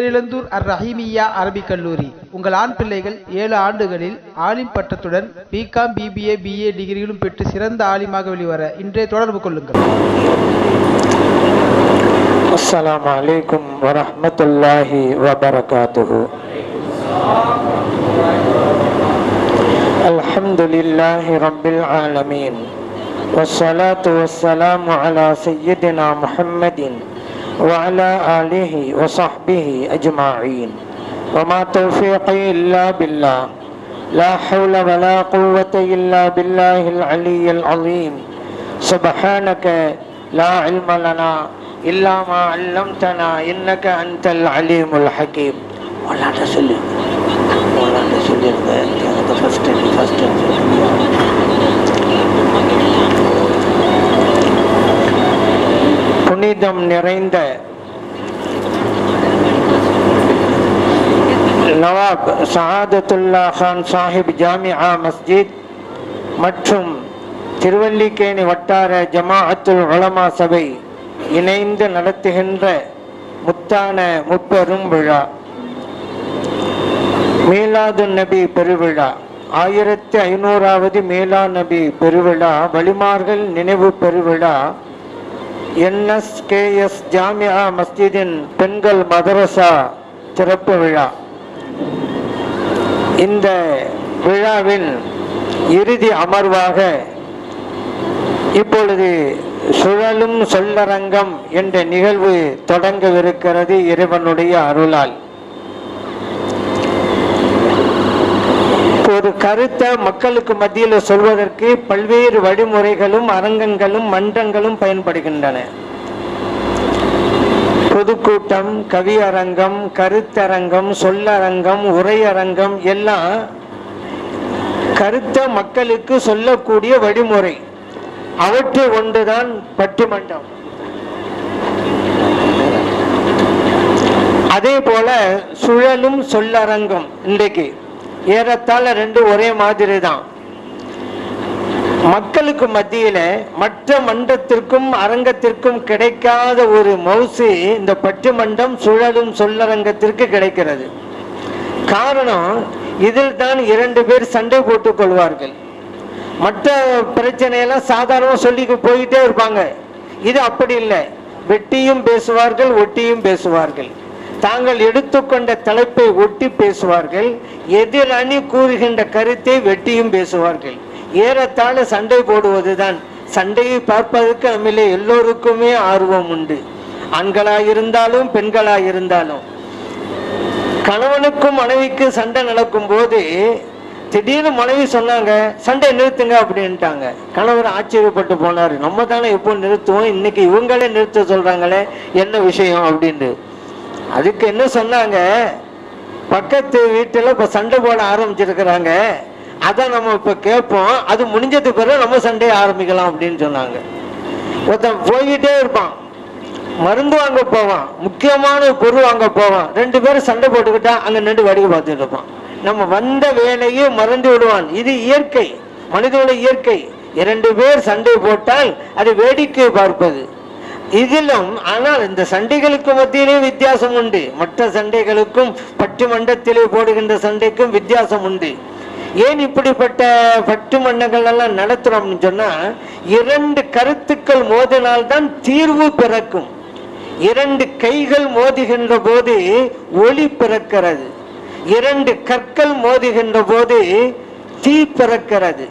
பேரிழந்தூர் அர் ரஹீமியா அரபிக் கல்லூரி உங்கள் ஆண் பிள்ளைகள் ஏழு ஆண்டுகளில் ஆலிம் பட்டத்துடன் பிகாம் பிபிஏ பிஏ டிகிரிகளும் பெற்று சிறந்த ஆலிமாக வெளிவர இன்றே தொடர்பு கொள்ளுங்கள் السلام عليكم ورحمة الله وبركاته الحمد لله رب العالمين والصلاة والسلام على سيدنا محمد وعلى آله وصحبه أجمعين. وما توفيقي إلا بالله. لا حول ولا قوة إلا بالله العلي العظيم. سبحانك لا علم لنا إلا ما علمتنا إنك أنت العليم الحكيم. ولا تسلم. ولا تسلم. فأنت غففت لي فاستغفر. புனிதம் நிறைந்த நவாப் சஹாதத்துல்லா கான் சாஹிப் ஜாமியா மஸ்ஜித் மற்றும் திருவல்லிக்கேணி வட்டார ஜமாஅத்துல் உலமா சபை இணைந்து நடத்துகின்ற முத்தான முப்பெரும் விழா மீலாது நபி பெருவிழா ஆயிரத்தி ஐநூறாவது மீலா நபி பெருவிழா வழிமார்கள் நினைவு பெருவிழா என்எஸ்கேஎஸ் ஜாமியா மஸ்ஜிதின் பெண்கள் மதரசா சிறப்பு விழா. இந்த விழாவின் இறுதி அமர்வாக இப்பொழுது சுழலும் சொல்லரங்கம் என்ற நிகழ்வு தொடங்கவிருக்கிறது இறைவனுடைய அருளால். ஒரு கருத்தை மக்களுக்கு மத்தியில் சொல்வதற்கு பல்வேறு வழிமுறைகளும் அரங்கங்களும் மன்றங்களும் பயன்படுகின்றன. பொதுக்கூட்டம் கவியரங்கம் கருத்தரங்கம் சொல்லரங்கம் உரையரங்கம் எல்லாம் கருத்தை மக்களுக்கு சொல்லக்கூடிய வழிமுறை. அவற்றை ஒன்றுதான் பட்டிமன்றம். அதே போல சுழலும் சொல்லரங்கம் இன்றைக்கு. ஏறத்தாழ ரெண்டு ஒரே மாதிரி தான் மக்களுக்கு மத்தியில மற்ற மன்றத்திற்கும் அரங்கத்திற்கும் கிடைக்காத ஒரு மவுசு இந்த பட்டிமன்றம் சுழலும் சொல்லரங்கத்திற்கு கிடைக்கிறது. காரணம் இதில் தான் இரண்டு பேர் சண்டை போட்டுக் கொள்வார்கள். மற்ற பிரச்சனையெல்லாம் சாதாரணமாக சொல்லி போயிட்டே இருப்பாங்க. இது அப்படி இல்லை. வெட்டியும் பேசுவார்கள் ஒட்டியும் பேசுவார்கள். தாங்கள் எடுத்துக்கொண்ட தலைப்பை ஒட்டி பேசுவார்கள் எதிர் அணி கூறுகின்ற கருத்தை வெட்டியும் பேசுவார்கள். ஏறத்தாழ சண்டை போடுவதுதான். சண்டையை பார்ப்பதற்கு நம்மிலே எல்லோருக்குமே ஆர்வம் உண்டு. ஆண்களாயிருந்தாலும் இருந்தாலும் இருந்தாலும் கணவனுக்கும் மனைவிக்கு சண்டை நடக்கும் போது திடீர்னு மனைவி சொன்னாங்க சண்டை நிறுத்துங்க அப்படின்ட்டாங்க. கணவர் ஆச்சரியப்பட்டு போனார். நம்ம தானே எப்போ நிறுத்துவோம்? இன்னைக்கு இவங்களே நிறுத்த சொல்றாங்களே என்ன விஷயம்? அப்படின்னு அதுக்கு என்ன சொன்னாங்க? பக்கத்து வீட்டில் இப்போ சண்டை போட ஆரம்பிச்சிருக்கிறாங்க. அதை நம்ம இப்போ கேட்போம் அது முடிஞ்சது பிறகு நம்ம சண்டையை ஆரம்பிக்கலாம் அப்படின்னு சொன்னாங்க. ஒருத்தன் போய்கிட்டே இருப்பான். மருந்து வாங்க போவான். முக்கியமான பொருள் வாங்க போவான். ரெண்டு பேரும் சண்டை போட்டுக்கிட்டா அங்கே நின்று வேடிக்கை பார்த்துட்டு இருப்பான். நம்ம வந்த வேலையை மறந்து விடுவான். இது இயற்கை. மனிதனுடைய இயற்கை. இரண்டு பேர் சண்டை போட்டால் அது வேடிக்கை பார்ப்பது. இதிலும் ஆனால் இந்த சண்டைகளுக்கு மத்தியிலே வித்தியாசம் உண்டு. மற்ற சண்டைகளுக்கும் பட்டு மண்டத்திலே போடுகின்ற சண்டைக்கும் வித்தியாசம் உண்டு. ஏன் இப்படிப்பட்ட பட்டு மண்டங்கள் எல்லாம் நடத்துறோம்னு சொன்னா இரண்டு கருத்துக்கள் மோதினால்தான் தீர்வு பிறக்கும். இரண்டு கைகள் மோதுகின்ற போது ஒளி பிறக்கிறது. இரண்டு கற்கள் மோதுகின்ற போது தீ பிறக்கிறது.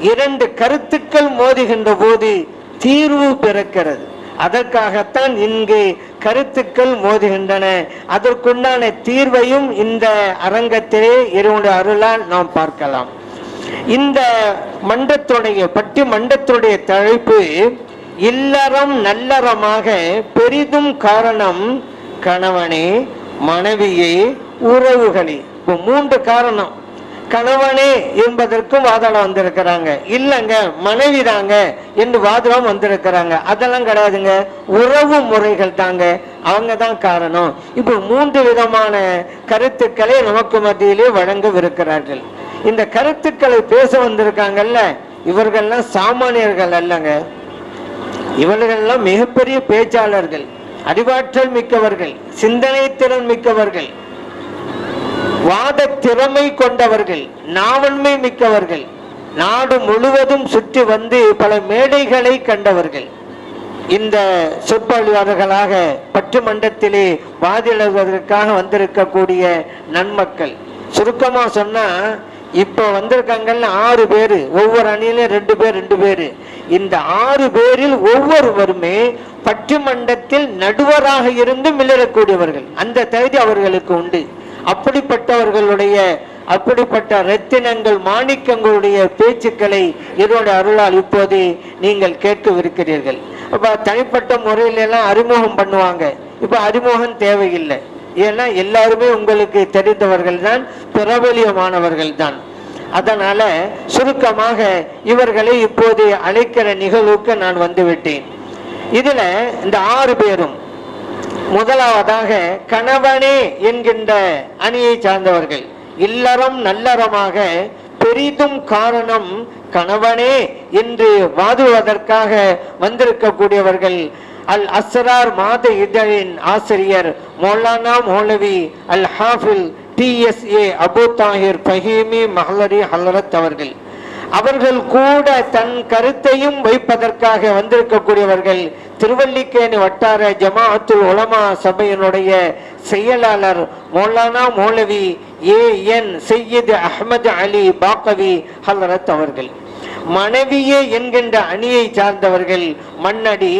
இரண்டு கருத்துக்கள் மோதுகின்ற போது தீர்வு பிறக்கிறது. அதற்காகத்தான் இங்கு கருத்துக்கள் மோதுகின்றன. அதற்குண்டான தீர்வையும் இந்த அரங்கத்திலே இறைவனுடைய அருளால் நாம் பார்க்கலாம். இந்த மன்றத்துடைய பட்டி மன்றத்துடைய தலைப்பு இல்லறம் நல்லறமாக பெரிதும் காரணம் கணவனே மனைவியே உறவுகளே. இப்போ மூன்று காரணம். கணவனே என்பதற்கும் வாதாடம் வந்திருக்கிறாங்க. இல்லைங்க மனைவி தாங்க என்று வாதம் வந்திருக்கிறாங்க. அதெல்லாம் கிடையாதுங்க. உறவு முறைகள் தாங்க. அவங்க தான் காரணம். இப்போ மூன்று விதமான கருத்துக்களை நமக்கு மத்தியிலே வழங்கவிருக்கிறார்கள். இந்த கருத்துக்களை பேச வந்திருக்காங்கல்ல இவர்கள்லாம் சாமானியர்கள் அல்லங்க. இவர்கள்லாம் மிகப்பெரிய பேச்சாளர்கள் அறிவாற்றல் மிக்கவர்கள் சிந்தனை திறன் மிக்கவர்கள். வாத திறமை கொண்டவர்கள் நாவன்மை மிக்கவர்கள் நாடு முழுவதும் சுற்றி வந்து பல மேடைகளை கண்டவர்கள். இந்த சொற்பொழிவாளர்களாக பட்டுமன்றத்திலே வாதிடுவதற்காக வந்திருக்கக்கூடிய நன்மக்கள். சுருக்கமாக சொன்னால் இப்போ வந்திருக்காங்கல்ல ஆறு பேர் ஒவ்வொரு அணியிலும் ரெண்டு பேர் ரெண்டு பேர். இந்த ஆறு பேரில் ஒவ்வொருவருமே பட்டிமன்றத்தில் நடுவராக இருந்து மிளறக்கூடியவர்கள் அந்த தகுதி அவர்களுக்கு உண்டு. அப்படிப்பட்டவர்களுடைய அப்படிப்பட்ட ரத்தினங்கள் மாணிக்கங்களுடைய பேச்சுக்களை இதனுடைய அருளால் இப்போது நீங்கள் கேட்கவிருக்கிறீர்கள். அப்ப தனிப்பட்ட முறையிலெல்லாம் அறிமுகம் பண்ணுவாங்க. இப்ப அறிமுகம் தேவையில்லை. ஏன்னா எல்லாருமே உங்களுக்கு தெரிந்தவர்கள் தான் பிரபலியமானவர்கள் தான். அதனால சுருக்கமாக இவர்களை இப்போது அழைக்கிற நிகழ்வுக்கு நான் வந்துவிட்டேன் இதுல இந்த ஆறு பேரும் முதலாவதாக கணவனே என்கின்ற அணியை சார்ந்தவர்கள். இல்லறம் நல்லறமாக பெரிதும் காரணம் கணவனே என்று வாதுவதற்காக வந்திருக்கக்கூடியவர்கள் அல் அசரார் மாத இதழின் ஆசிரியர் மௌலானா மௌலவி அல் ஹாஃபில் டிஎஸ்ஏ அபு தாஹிர் பஹீமி மஹலரி ஹலரத் அவர்கள். அவர்கள் கூட தன் கருத்தையும் வைப்பதற்காக வந்திருக்கக்கூடியவர்கள் திருவல்லிக்கேணி வட்டார ஜமாஅத்துல் உலமா சபையினுடைய செயலாளர் மௌலானா மௌலவி ஏ என் சையீத் அஹ்மது அலி பாக்கவி ஹலரத் அவர்கள். மனைவியே என்கின்ற அணியை சார்ந்தவர்கள் மன்னடி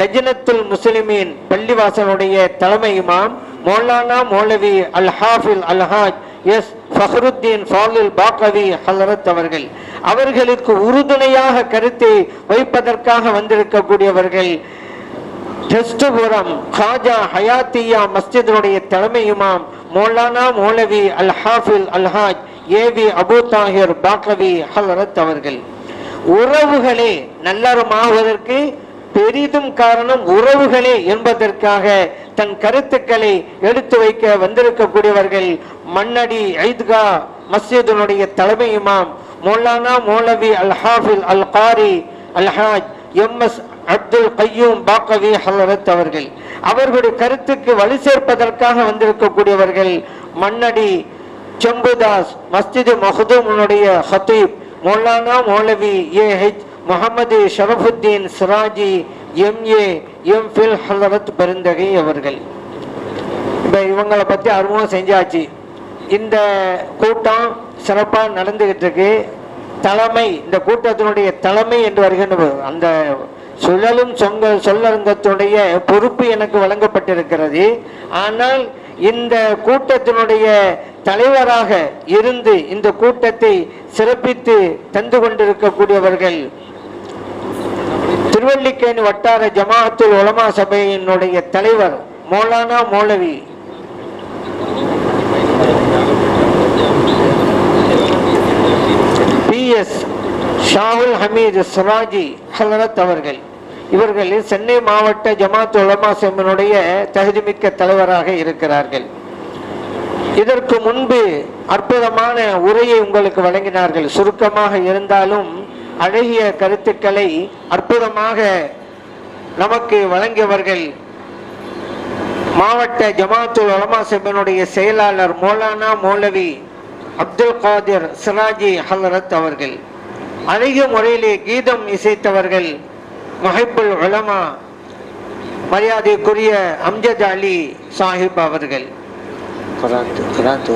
லஜனத்துல் முஸ்லிமின் பள்ளிவாசனுடைய தலைமை இமாம் மௌலானா மௌலவி அல் ஹாஃபில் அல்ஹாஜ் எஸ். ஃபஹருத்தீன் ஃபாலில் பாக்கவி ஹலரத் அவர்கள். அவர்களுக்கு உறுதுணையாக கருத்தை வைப்பதற்காக வந்திருக்கக்கூடியவர்கள் டெஸ்டுபுரம் காஜா ஹயாத்தியா மஸ்ஜிதினுடைய தலைமையுமாம் மௌலானா மௌலவி அல் ஹாஃபில் அல் ஹாஜ் ஏவி அபு தாஹிர் பாக்கவி ஹலரத் அவர்கள். உறவுகளே நல்லறமாவதற்கு பெரிதும் காரணம் உறவுகளே என்பதற்காக தன் கருத்துக்களை எடுத்து வைக்க வந்திருக்கக்கூடியவர்கள் மண்ணடி ஐத்கா மஸ்ஜிதினுடைய தலைமை இமாம் மௌலானா மௌலவி அல் ஹாஃபில் அல் காரி அல்ஹாஜ் எம் எஸ் அப்துல் கையூம் பாக்கவி ஹலரத் அவர்கள். அவர்களுடைய கருத்துக்கு வலு சேர்ப்பதற்காக வந்திருக்கக்கூடியவர்கள் மன்னடி செம்புதாஸ் மஸ்ஜிது மஹதூமனுடைய ஹத்தீப் மௌலானா மௌலவி A H Mohammed Sharafuddin Siraji MA MPhil Hazrat பெருந்தகை அவர்கள். இப்போ இவங்களை பற்றி அறிமுகம் செஞ்சாச்சு. இந்த கூட்டம் சிறப்பாக நடந்துகிட்டு இருக்கு தலைமை இந்த கூட்டத்தினுடைய தலைமை என்று வருகின்ற அந்த சுழலும் சொங்க சொல்லரங்கத்தினுடைய பொறுப்பு எனக்கு வழங்கப்பட்டிருக்கிறது. ஆனால் இந்த கூட்டத்தினுடைய தலைவராக இருந்து இந்த கூட்டத்தை சிறப்பித்து தந்து கொண்டிருக்கக்கூடியவர்கள் திருவல்லிக்கேணி வட்டார ஜமாஅத்துல் உலமா சபையினுடைய தலைவர் மௌலானா மௌலவி. எஸ் ஷாகுல் ஹமீது சிராஜி ஹலரத் அவர்கள். இவர்கள் சென்னை மாவட்ட ஜமாத் உலமா சபையினுடைய தகுதிமிக்க தலைவராக இருக்கிறார்கள். இதற்கு முன்பு அற்புதமான உரையை உங்களுக்கு வழங்கினார்கள். சுருக்கமாக இருந்தாலும் அழகிய கருத்துக்களை அற்புதமாக நமக்கு வழங்கியவர்கள் மாவட்ட ஜமாத்துல் உலமா செம்பனுடைய செயலாளர் மௌலானா மௌலவி அப்துல் காதிர் சிராஜி ஹலரத் அவர்கள் அதிக முறையிலே கீதம் இசைத்தவர்கள் மஹிபுல் உலமா மரியாதைக்குரிய அம்ஜத் அலி சாஹிப் அவர்கள். கராத்து கராத்து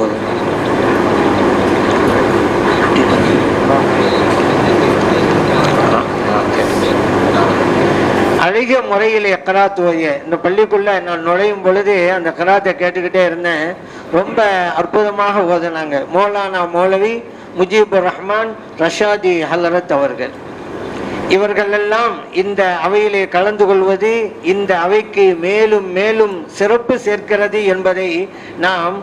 அதிக முறையில் கராத்து ஓதிய. இந்த பள்ளிக்குள்ள நான் நுழையும் பொழுது அந்த கராத்தை கேட்டுக்கிட்டே இருந்தேன். ரொம்ப அற்புதமாக ஓதினாங்க. மௌலானா மௌலவி முஜீபுர் ரஹ்மான் ரஷாதி ஹலரத் அவர்கள். இவர்களெல்லாம் இந்த அவையிலே கலந்து கொள்வது இந்த அவைக்கு மேலும் மேலும் சிறப்பு சேர்க்கிறது என்பதை நாம்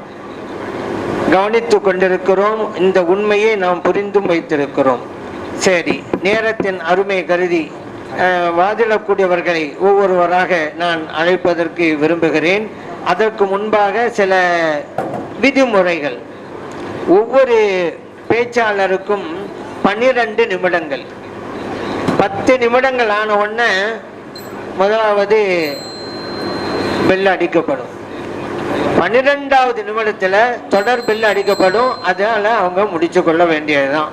கவனித்து கொண்டிருக்கிறோம். இந்த உண்மையை நாம் புரிந்தும் வைத்திருக்கிறோம். சரி நேரத்தின் அருமை கருதி வாதிடக்கூடியவர்களை ஒவ்வொருவராக நான் அழைப்பதற்கு விரும்புகிறேன். அதற்கு முன்பாக சில விதிமுறைகள். ஒவ்வொரு பேச்சாளருக்கும் பன்னிரண்டு நிமிடங்கள். பத்து நிமிடங்கள் ஆன உடனே முதலாவது பெல் அடிக்கப்படும். பன்னிரெண்டாவது நிமிடத்தில் தொடர் பெல் அடிக்கப்படும். அதனால் அவங்க முடிச்சு கொள்ள வேண்டியதுதான்.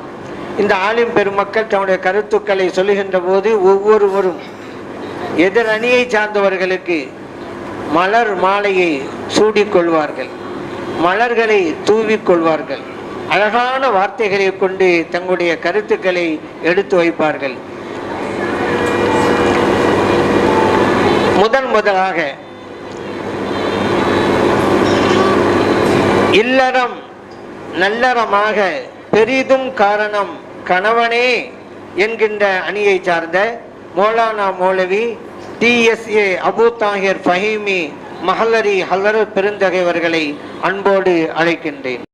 இந்த ஆலிம் பெருமக்கள் தன்னுடைய கருத்துக்களை சொல்லுகின்ற போது ஒவ்வொருவரும் எதிர் அணியை சார்ந்தவர்களுக்கு மலர் மாலையை சூடிக்கொள்வார்கள் மலர்களை தூவிக்கொள்வார்கள் அழகான வார்த்தைகளை கொண்டு தங்களுடைய கருத்துக்களை எடுத்து வைப்பார்கள். முதன் முதலாக இல்லறம் நல்லறமாக பெரிதும் காரணம் கணவனே என்கின்ற அணியை சார்ந்த மௌலானா மௌலவி டிஎஸ்ஏ அபு தாஹிர் ஃபஹீமி மஹல்லரி ஹல்லர் பெருந்தகைவர்களை அன்போடு அழைக்கின்றேன்.